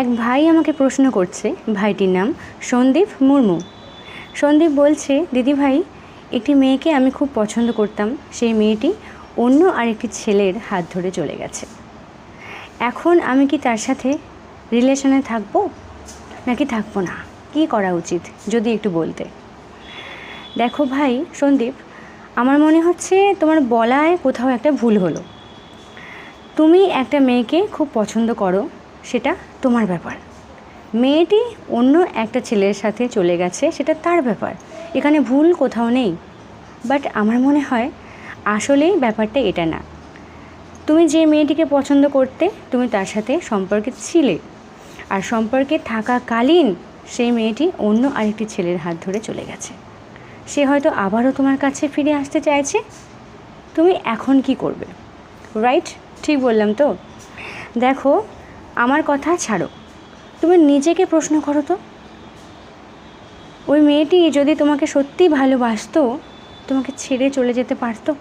এক ভাই আমাকে প্রশ্ন করছে, ভাইটির নাম সন্দীপ মুর্মু। সন্দীপ বলছে, দিদি ভাই, একটি মেয়েকে আমি খুব পছন্দ করতাম, সেই মেয়েটি অন্য আরেকটি ছেলের হাত ধরে চলে গেছে। এখন আমি কি তার সাথে রিলেশনে থাকব? নাকি থাকব না? কি করা উচিত? যদি একটু বলতে। দেখো ভাই, সন্দীপ, আমার মনে হচ্ছে তোমার বলায় কোথাও একটা ভুল হলো। তুমি একটা মেয়েকে খুব পছন্দ করো সেটা তোমার ব্যাপার। মেয়েটি অন্য একটা ছেলের সাথে চলে গেছে, সেটা তার ব্যাপার। এখানে ভুল কোথাও নেই। বাট আমার মনে হয় আসলেই ব্যাপারটা এটা না। তুমি যে মেয়েটিকে পছন্দ করতে, তুমি তার সাথে সম্পর্কে ছিলে। আর সম্পর্কে থাকাকালীন সেই মেয়েটি অন্য আরেকটি ছেলের হাত ধরে চলে গেছে। সে হয়তো আবারও তোমার কাছে ফিরে আসতে চাইছে। তুমি এখন কি করবে? রাইট ঠিক বললাম তো? দেখো আমার কথা ছাড়ো। তুমি নিজেকে প্রশ্ন করো তো। ওই মেয়েটি যদি তোমাকে সত্যি ভালোবাসতো, তোমাকে ছেড়ে চলে যেতে পারতো?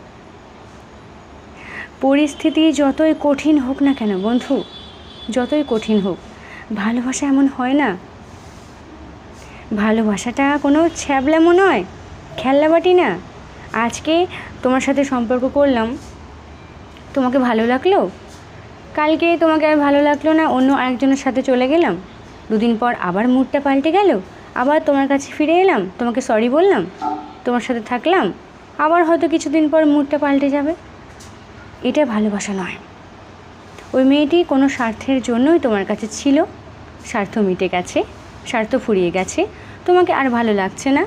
পরিস্থিতি যতই কঠিন হোক না কেন বন্ধু, যতই কঠিন হোক, ভালোবাসা এমন হয় না। ভালোবাসাটা কোনো ছ্যাবলামো নয়, খেলনাবাটি না। আজকে তোমার সাথে সম্পর্ক করলাম। তোমাকে ভালো লাগল? কালকে তোমাকে আর ভালো লাগল না, অন্য আরেকজনের সাথে চলে গেলাম। দুদিন পর আবার মুডটা পাল্টে গেল। আবার তোমার কাছে ফিরে এলাম, তোমাকে সরি বললাম, তোমার সাথে থাকলাম। আবার হয়তো কিছুদিন পর মুডটা পাল্টে যাবে। এটা ভালোবাসা নয়। ওই মেয়েটি কোনো স্বার্থের জন্যই তোমার কাছে ছিল। স্বার্থ মিটে গেছে, স্বার্থ ফুরিয়ে গেছে। তোমাকে আর ভালো লাগছে না।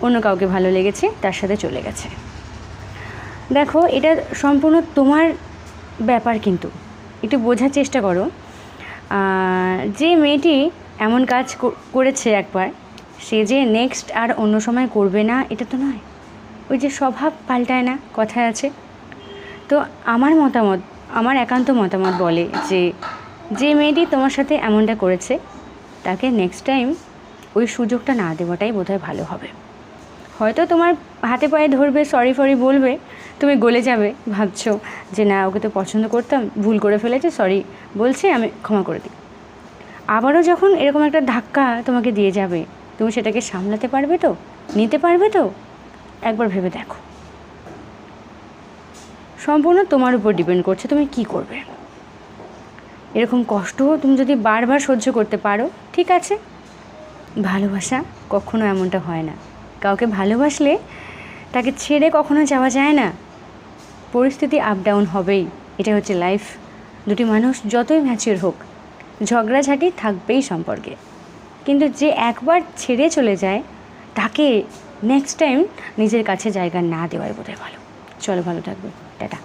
অন্য কাউকে ভালো লেগেছে, তার সাথে চলে গেছে। দেখো, এটা সম্পূর্ণ তোমার ব্যাপার কিন্তু। একটু বোঝার চেষ্টা করো। যে মেয়েটি এমন কাজ করেছে একবার, সে যে নেক্সট আর অন্য সময় করবে না, এটা তো নয়। ওই যে স্বভাব পাল্টায় না, কথায় আছে। তো আমার মতামত, আমার একান্ত মতামত বলে যে যে মেয়েটি তোমার সাথে এমনটা করেছে, তাকে নেক্সট টাইম ওই সুযোগটা না দেওয়াটাই বোধহয় ভালো হবে। হয়তো তোমার হাতে পায়ে ধরবে সরি ফরি বলবে, তুমি গলে যাবে, ভাবছ যে না, ওকে তো পছন্দ করতাম, ভুল করে ফেলেছে সরি বলছে, আমি ক্ষমা করে দিই। আবারও যখন এরকম একটা ধাক্কা তোমাকে দিয়ে যাবে, তুমি সেটাকে সামলাতে পারবে তো? নিতে পারবে তো? একবার ভেবে দেখো। সম্পূর্ণ তোমার উপর ডিপেন্ড করছে, তুমি কি করবে? এরকম কষ্ট তুমি যদি বারবার সহ্য করতে পারো, ঠিক আছে? ভালোবাসা কখনো এমনটা হয় না। কাউকে ভালোবাসলে তাকে ছেড়ে কখনো যাওয়া যায় না। পরিস্থিতি আপ ডাউন হবেই। এটা হচ্ছে লাইফ দুটি মানুষ যতই ম্যাচিওর হোক, ঝগড়াঝাটি থাকবেই সম্পর্কে। কিন্তু যে একবার ছেড়ে চলে যায়, তাকে নেক্সট টাইম নিজের কাছে জায়গা না দেওয়াই বোধহয় ভালো। চলো ভালো থাকবে। টাটা।